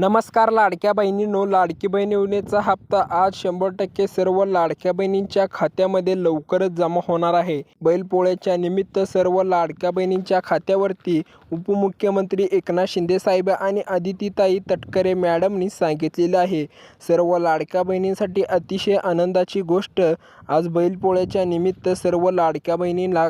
नमस्कार लाडक्या बहिणींनो. लाडकी बहीण योजनेचा हप्ता आज शंभर टक्के सर्व लाडक्या बहिणींच्या खात्यामध्ये लवकरच जमा होणार आहे. बैलपोळ्याच्या निमित्त सर्व लाडक्या बहिणींच्या खात्यावरती उपमुख्यमंत्री एकनाथ शिंदे साहेब आणि अदितीताई तटकरे मॅडमनी सांगितलेले आहे. सर्व लाडक्या बहिणींसाठी अतिशय आनंदाची गोष्ट आज बैलपोळ्याच्या निमित्त सर्व लाडक्या बहिणींना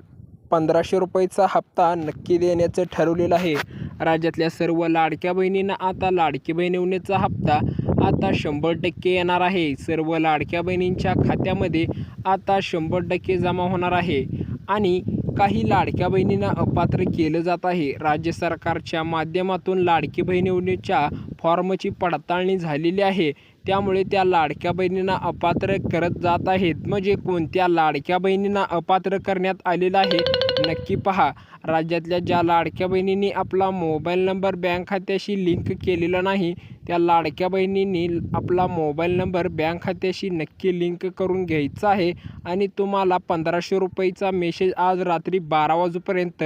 पंधराशे रुपयेचा हप्ता नक्की देण्याचं ठरवलेलं आहे. राज्यातल्या सर्व लाडक्या बहिणींना आता लाडकी बहीण योजनेचा हप्ता आता शंभर टक्के येणार आहे. सर्व लाडक्या बहिणींच्या खात्यामध्ये आता शंभर टक्के जमा होणार आहे. आणि काही लाडक्या बहिणींना अपात्र केलं जात आहे. राज्य सरकारच्या माध्यमातून लाडकी बहीण योजनेच्या फॉर्मची पडताळणी झालेली आहे. त्यामुळे त्या लाडक्या बहिणींना अपात्र करत जात आहेत. म्हणजे कोणत्या लाडक्या बहिणींना अपात्र करण्यात आलेलं आहे? नक्की पहा. राज्यातल्या ज्या लाडक्या बहिणींनी आपला मोबाईल नंबर बँक खात्याशी लिंक केलेला नाही त्या लाडक्या बहिणींनी आपला मोबाईल नंबर बँक खात्याशी नक्की लिंक करून घ्यायचा आहे आणि तुम्हाला पंधराशे रुपयेचा मेसेज आज रात्री बारा वाजेपर्यंत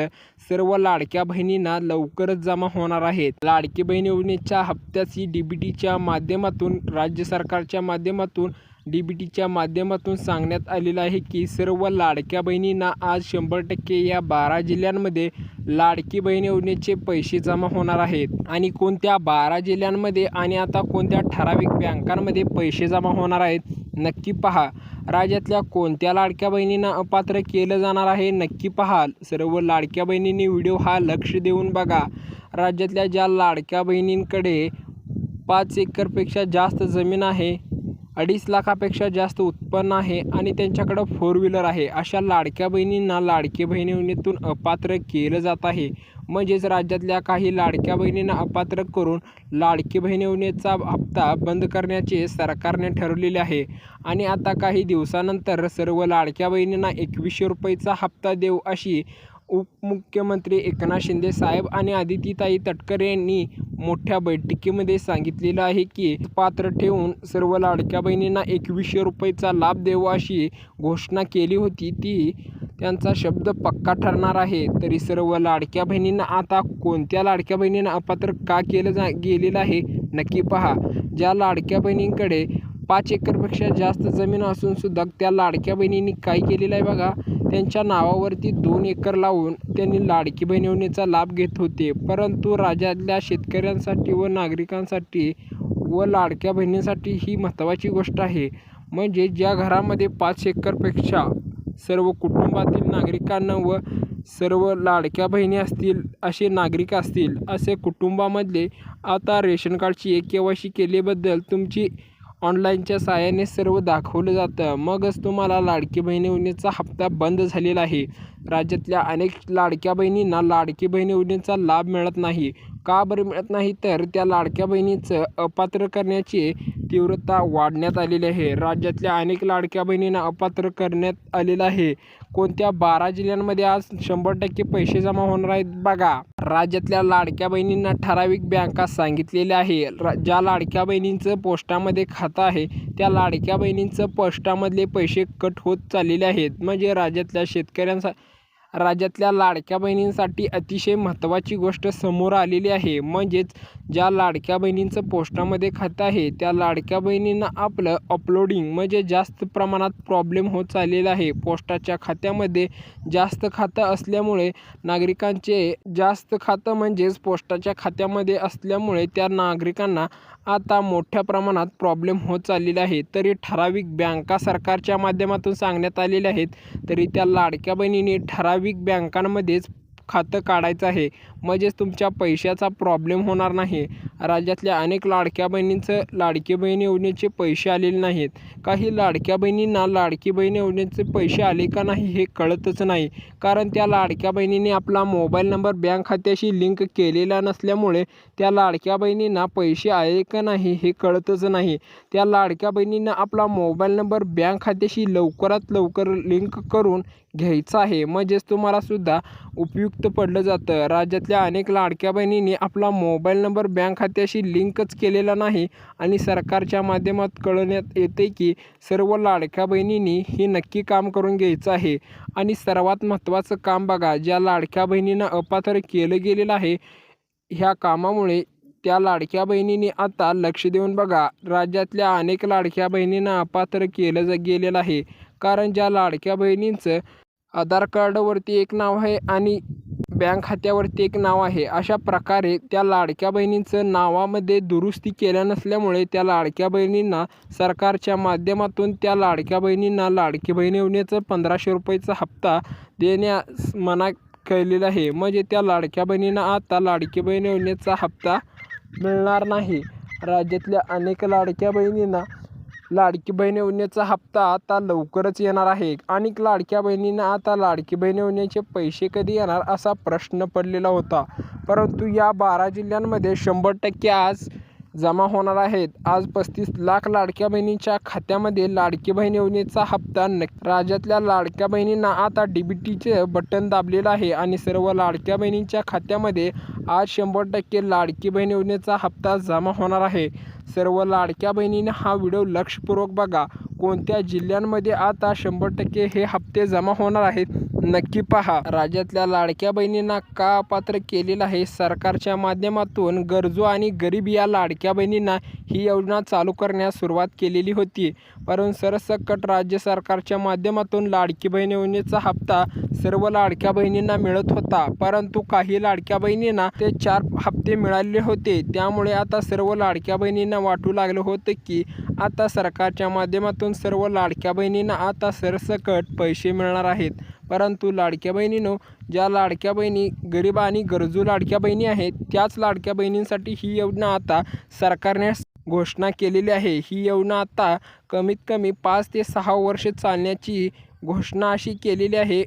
सर्व लाडक्या बहिणींना लवकरच जमा होणार आहेत लाडकी बहीण योजनेच्या हप्त्याची डी बी टीच्या माध्यमातून राज्य सरकारच्या माध्यमातून डी बी टीच्या माध्यमातून सांगण्यात आलेलं आहे की सर्व लाडक्या बहिणींना आज शंभर टक्के या बारा जिल्ह्यांमध्ये लाडकी बहीण योजनेचे पैसे जमा होणार आहेत. आणि कोणत्या बारा जिल्ह्यांमध्ये आणि आता कोणत्या ठराविक बँकांमध्ये पैसे जमा होणार आहेत नक्की पहा. राज्यातल्या कोणत्या लाडक्या बहिणींना अपात्र केलं जाणार आहे नक्की पहा. सर्व लाडक्या बहिणींनी व्हिडिओ हा लक्ष देऊन बघा. राज्यातल्या ज्या लाडक्या बहिणींकडे पाच एकरपेक्षा जास्त जमीन आहे अडीच लाखापेक्षा जास्त उत्पन्न आहे आणि त्यांच्याकडं फोर व्हीलर आहे. अशा लाडक्या बहिणींना लाडकी बहिणी योजनेतून अपात्र केलं जात आहे. म्हणजेच राज्यातल्या काही लाडक्या बहिणींना अपात्र करून लाडकी बहीण योजनेचा हप्ता बंद करण्याचे सरकारने ठरवलेले आहे. आणि आता काही दिवसानंतर सर्व लाडक्या बहिणींना एकवीसशे रुपयेचा हप्ता देऊ अशी उपमुख्यमंत्री एकनाथ शिंदे साहेब आणि आदितीताई तटकर यांनी मोठ्या बैठकीमध्ये सांगितलेलं आहे की पात्र ठेवून सर्व लाडक्या बहिणींना एकवीसशे रुपयेचा लाभ देऊ अशी घोषणा केली होती. ती त्यांचा शब्द पक्का ठरणार आहे. तरी सर्व लाडक्या बहिणींना आता कोणत्या लाडक्या बहिणींना अपात्र का केलं जा गेलेलं आहे नक्की पहा. ज्या लाडक्या बहिणींकडे पाच एकरपेक्षा जास्त जमीन असूनसुद्धा त्या लाडक्या बहिणींनी काय केलेलं आहे बघा. त्यांच्या नावावरती दोन एकर लावून त्यांनी लाडकी बहीण योजनेचा लाभ घेत होते. परंतु राज्यातल्या शेतकऱ्यांसाठी व नागरिकांसाठी व लाडक्या बहिणींसाठी ही महत्त्वाची गोष्ट आहे. म्हणजे ज्या घरामध्ये पाच एकरपेक्षा सर्व कुटुंबातील नागरिकांना व सर्व लाडक्या बहिणी असतील असे नागरिक असतील असे कुटुंबामधले आता रेशन कार्डची एक के वाय सी केल्याबद्दल तुमची ऑनलाईनच्या साहाय्याने सर्व दाखवलं जातं. मगच तुम्हाला लाडकी बहीण योजनेचा हप्ता बंद झालेला आहे. राज्यातल्या अनेक लाडक्या बहिणींना लाडकी बहीण योजनेचा लाभ मिळत नाही. का बरं मिळत नाही? तर त्या लाडक्या बहिणीचं अपात्र करण्याची तीव्रता वाढण्यात आलेली आहे. राज्यातल्या अनेक लाडक्या बहिणींना अपात्र करण्यात आलेलं आहे. कोणत्या बारा जिल्ह्यांमध्ये आज शंभर टक्के पैसे जमा होणार आहेत बघा. राज्यातल्या लाडक्या बहिणींना ठराविक बँका सांगितलेल्या आहे. ज्या लाडक्या बहिणींचं पोस्टामध्ये खातं आहे त्या लाडक्या बहिणींचं पोस्टामधले पैसे कट होत चाललेले आहेत. म्हणजे राज्यातल्या शेतकऱ्यांसा राज्यातल्या लाडक्या बहिणींसाठी अतिशय महत्त्वाची गोष्ट समोर आलेली आहे. म्हणजेच ज्या लाडक्या बहिणींचं पोस्टामध्ये खातं आहे त्या लाडक्या बहिणींना आपलं अपलोडिंग म्हणजे जास्त प्रमाणात प्रॉब्लेम होत चाललेला आहे. पोस्टाच्या खात्यामध्ये जास्त खातं असल्यामुळे नागरिकांचे जास्त खातं म्हणजेच पोस्टाच्या खात्यामध्ये असल्यामुळे त्या नागरिकांना आता मोठ्या प्रमाणात प्रॉब्लेम होत चाललेला आहे. तरी ठराविक बँका सरकारच्या माध्यमातून सांगण्यात आलेल्या आहेत तरी त्या लाडक्या बहिणीने ठराविक बँकांमध्येच खातं काढायचं आहे. म्हणजेच तुमच्या पैशाचा प्रॉब्लेम होणार नाही. राज्यातल्या अनेक लाडक्या बहिणींचं लाडकी बहीण योजनेचे पैसे आलेले नाहीत. काही लाडक्या बहिणींना लाडकी बहीण योजनेचे पैसे आले का नाही हे कळतच नाही. कारण त्या लाडक्या बहिणीने आपला मोबाईल नंबर बँक खात्याशी लिंक केलेला नसल्यामुळे त्या लाडक्या बहिणींना पैसे आले का नाही हे कळतच नाही. त्या लाडक्या बहिणींना आपला मोबाईल नंबर बँक खात्याशी लवकरात लवकर लिंक करून घ्यायचा आहे. म्हणजेच तुम्हाला सुद्धा उपयुक्त पडलं जातं. राज्यातल्या अनेक लाडक्या बहिणींनी आपला मोबाईल नंबर बँक खात्याशी लिंकच केलेला नाही आणि सरकारच्या माध्यमात कळवण्यात येते की सर्व लाडक्या बहिणींनी हे नक्की काम करून घ्यायचं आहे. आणि सर्वात महत्त्वाचं काम बघा ज्या लाडक्या बहिणींना अपात्र केलं गेलेलं आहे ह्या कामामुळे त्या लाडक्या बहिणींनी आता लक्ष देऊन बघा राज्यातल्या अनेक लाडक्या बहिणींना अपात्र केलं ज गेलेलं आहे. कारण ज्या लाडक्या बहिणींचं आधार कार्डवरती एक नाव आहे आणि बँक खात्यावरती एक नाव आहे. अशा प्रकारे त्या लाडक्या बहिणींचं नावामध्ये दुरुस्ती केल्या नसल्यामुळे त्या लाडक्या बहिणींना सरकारच्या माध्यमातून त्या लाडक्या बहिणींना लाडकी बहीण योजनेचं पंधराशे रुपयेचा हप्ता देण्यास मना केलेला आहे. म्हणजे त्या लाडक्या बहिणींना आता लाडकी बहीण योजनेचा हप्ता मिळणार नाही. राज्यातल्या अनेक लाडक्या बहिणींना लाडकी बहीण योजनेचा हप्ता आता लवकरच येणार आहे. आणि लाडक्या बहिणींना आता लाडकी बहीण योजनेचे पैसे कधी येणार असा प्रश्न पडलेला होता. परंतु या बारा जिल्ह्यांमध्ये शंभर टक्के आज जमा होणार आहेत. आज पस्तीस लाख लाडक्या बहिणींच्या खात्यामध्ये लाडकी बहीण योजनेचा हप्ता नक्की राज्यातल्या लाडक्या बहिणींना आता डी बी बटन दाबलेलं आहे आणि सर्व लाडक्या बहिणींच्या खात्यामध्ये आज शंभर टक्के लाडकी बहीण योजनेचा हप्ता जमा होणार आहे. सर्व लाडक्या बहिणींना हा व्हिडिओ लक्षपूर्वक बघा. कोणत्या जिल्ह्यांमध्ये आता शंभर टक्के हे हप्ते जमा होणार आहेत? नक्की पहा. राज्यातल्या लाडक्या बहिणींना का पात्र केलेलं आहे? सरकारच्या माध्यमातून गरजू आणि गरीब या लाडक्या बहिणींना ही योजना चालू करण्यास सुरुवात केलेली होती. परंतु सरसकट राज्य सरकारच्या माध्यमातून लाडकी बहीण योजनेचा हप्ता सर्व लाडक्या बहिणींना मिळत होता. परंतु काही लाडक्या बहिणींना ते चार हप्ते मिळाले होते. त्यामुळे आता सर्व लाडक्या बहिणींना वाटू लागलं होतं की आता सरकारच्या माध्यमातून सर्व लाडक्या बहिणींना आता सरसकट पैसे मिळणार आहेत. परंतु लाडक्या बहिणीनो ज्या लाडक्या बहिणी गरीब आणि गरजू लाडक्या बहिणी आहेत त्याच लाडक्या बहिणींसाठी ही योजना आता सरकारने घोषणा केलेली आहे. ही योजना आता कमीत कमी पाच ते सहा वर्ष चालण्याची घोषणा अशी केलेली आहे.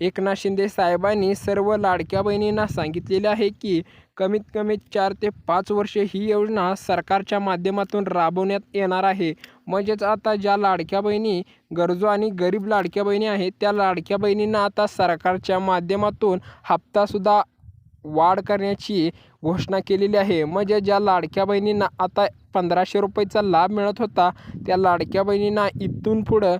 एकनाथ शिंदे साहेबांनी सर्व लाडक्या बहिणींना सांगितलेले आहे की कमीत कमी चार ते पाच वर्षे ही योजना सरकारच्या माध्यमातून राबवण्यात येणार आहे. म्हणजेच आता ज्या लाडक्या बहिणी गरजू आणि गरीब लाडक्या बहिणी आहेत त्या लाडक्या बहिणींना आता सरकारच्या माध्यमातून हप्तासुद्धा वाढ करण्याची घोषणा केलेली आहे. म्हणजे ज्या लाडक्या बहिणींना आता पंधराशे रुपयेचा लाभ मिळत होता त्या लाडक्या बहिणींना इथून पुढं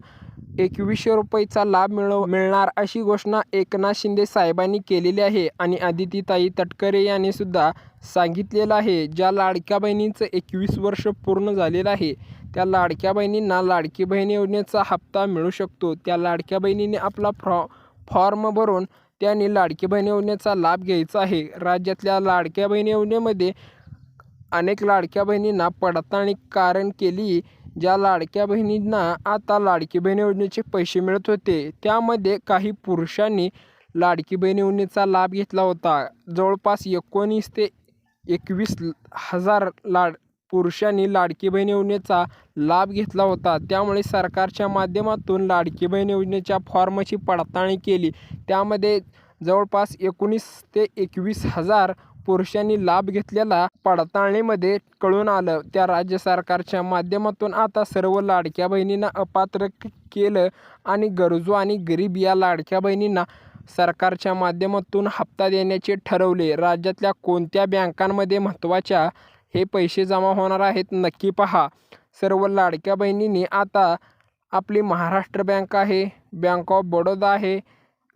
एकवीसशे रुपयेचा लाभ मिळव मिळणार अशी घोषणा एकनाथ शिंदे साहेबांनी केलेली आहे आणि आदितीताई तटकरे यांनी सुद्धा सांगितलेलं आहे. ज्या लाडक्या बहिणींचं एकवीस वर्ष पूर्ण झालेलं आहे त्या लाडक्या बहिणींना लाडकी बहीण योजनेचा हप्ता मिळू शकतो. त्या लाडक्या बहिणीने आपला फ्रॉ फॉर्म भरून त्यांनी लाडकी बहीण योजनेचा लाभ घ्यायचा आहे. राज्यातल्या लाडक्या बहीण योजनेमध्ये अनेक लाडक्या बहिणींना पडताळणी कारण केली ज्या लाडक्या बहिणींना आता लाडकी बहीण योजनेचे पैसे मिळत होते त्यामध्ये काही पुरुषांनी लाडकी बहीण योजनेचा लाभ घेतला होता. जवळपास एकोणीस ते एकवीस हजार लाड पुरुषांनी लाडकी बहीण योजनेचा लाभ घेतला होता. त्यामुळे सरकारच्या माध्यमातून लाडकी बहीण योजनेच्या फॉर्मची पडताळणी केली. त्यामध्ये जवळपास एकोणीस ते एकवीस हजार पुरुषांनी लाभ घेतलेला पडताळणीमध्ये कळून आलं. त्या राज्य सरकारच्या माध्यमातून आता सर्व लाडक्या बहिणींना अपात्र केलं आणि गरजू आणि गरीब या लाडक्या बहिणींना सरकारच्या माध्यमातून हप्ता देण्याचे ठरवले. राज्यातल्या कोणत्या बँकांमध्ये महत्त्वाच्या हे पैसे जमा होणार आहेत नक्की पहा. सर्व लाडक्या बहिणींनी आता आपली महाराष्ट्र बँक आहे बँक ऑफ बडोदा आहे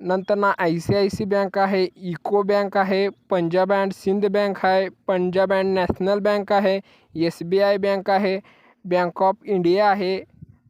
नंतर ना I C I C bank आहे इको बँक आहे पंजाब अँड सिंध बँक आहे पंजाब अँड नॅशनल बँक आहे एस बी आय बँक आहे बँक ऑफ इंडिया आहे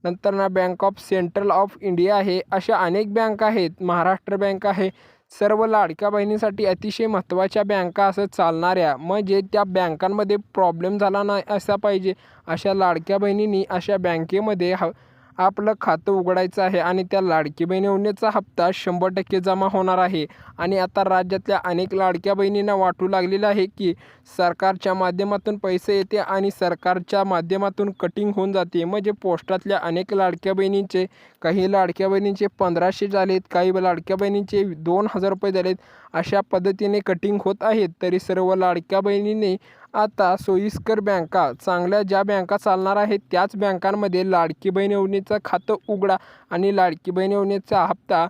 नंतर ना bank of central of India आहे अशा अनेक बँक आहेत महाराष्ट्र बँक आहे. सर्व लाडक्या बहिणीसाठी अतिशय महत्त्वाच्या बँका असं चालणाऱ्या म्हणजे त्या बँकांमध्ये प्रॉब्लेम झाला नाही असा पाहिजे. अशा लाडक्या बहिणींनी अशा बँकेमध्ये ह आपलं खातं उघडायचं आहे आणि त्या लाडकी बहीण योजनेचा हप्ता शंभर टक्के जमा होणार आहे. आणि आता राज्यातल्या अनेक लाडक्या बहिणींना वाटू लागलेलं आहे की सरकारच्या माध्यमातून पैसे येते आणि सरकारच्या माध्यमातून कटिंग होऊन जाते. म्हणजे पोस्टातल्या अनेक लाडक्या बहिणींचे काही लाडक्या बहिणींचे पंधराशे झालेत काही लाडक्या बहिणींचे दोन हजार रुपये झालेत. अशा पद्धतीने कटिंग होत आहेत तरी सर्व लाडक्या बहिणीने आता सोयीस्कर बँका चांगल्या ज्या बँका चालणार आहेत त्याच बँकांमध्ये लाडकी बहीण योजनेचं खातं उघडा आणि लाडकी बहीण योजनेचा हप्ता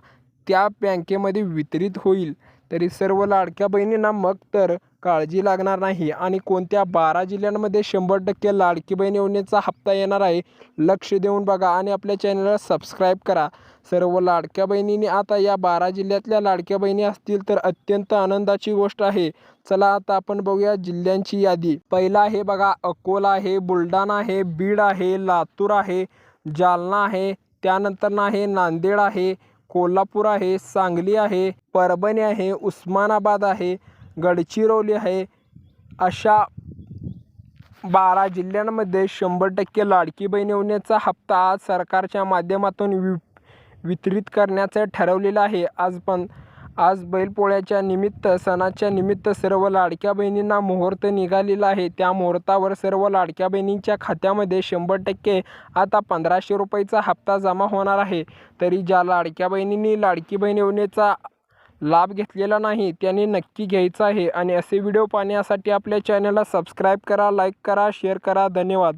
त्या बँकेमध्ये वितरित होईल. तरी सर्व लाडक्या बहिणींना मग तर काळजी लागणार नाही. आणि कोणत्या बारा जिल्ह्यांमध्ये शंभर टक्के लाडकी बहीण योजनेचा हप्ता येणार आहे लक्ष देऊन बघा आणि आपल्या चॅनलला सबस्क्राईब करा. सर्व लाडक्या बहिणींनी आता या बारा जिल्ह्यातल्या लाडक्या बहिणी असतील तर अत्यंत आनंदाची गोष्ट आहे. चला आता आपण बघूया जिल्ह्यांची यादी. पहिला आहे बघा अकोला आहे बुलढाणा आहे बीड आहे लातूर आहे जालना आहे त्यानंतर आहे नांदेड आहे कोल्हापूर आहे सांगली आहे परभणी आहे उस्मानाबाद आहे गडचिरोली आहे. अशा बारा जिल्ह्यांमध्ये शंभर टक्के लाडकी बहीण योजनेचा हप्ता आज सरकारच्या माध्यमातून वि वितरित करण्याचं ठरवलेलं आहे. आज पण आज बैलपोळ्याच्या निमित्त सणाच्या निमित्त सर्व लाडक्या बहिणींना मुहूर्त निघालेला आहे. त्या मुहूर्तावर सर्व लाडक्या बहिणींच्या खात्यामध्ये शंभर टक्के आता पंधराशे रुपयेचा हप्ता जमा होणार आहे. तरी ज्या लाडक्या बहिणींनी लाडकी बहीण योजनेचा लाभ घेतलेला नाही त्यांनी नक्की घ्यायचा आहे. आणि असे व्हिडिओ पाहण्यासाठी आपल्या चॅनलला सबस्क्राईब करा लाईक करा शेअर करा. धन्यवाद.